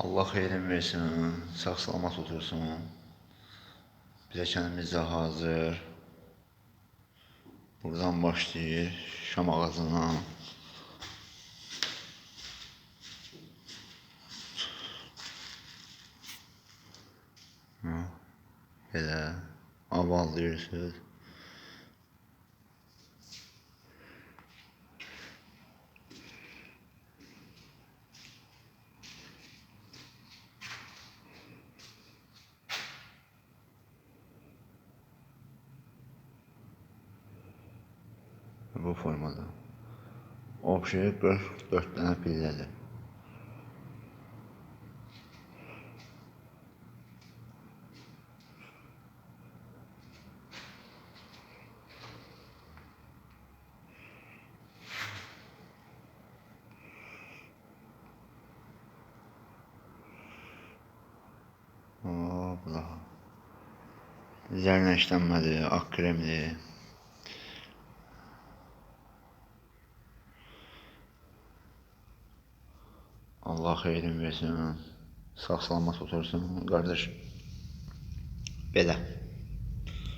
Allah xeyrin versin, sağ salamat otursun. Biləkənimiz də hazır. Buradan başlayır şam ağacından. Ha, Belə avallıyırsınız. Bu formada. Obşeyi 44 dənə pillədir. Hopla. Üzerine işlenmedi, ak Allah xeyrin versin. Sağ salamat otursun qardaş. Belə.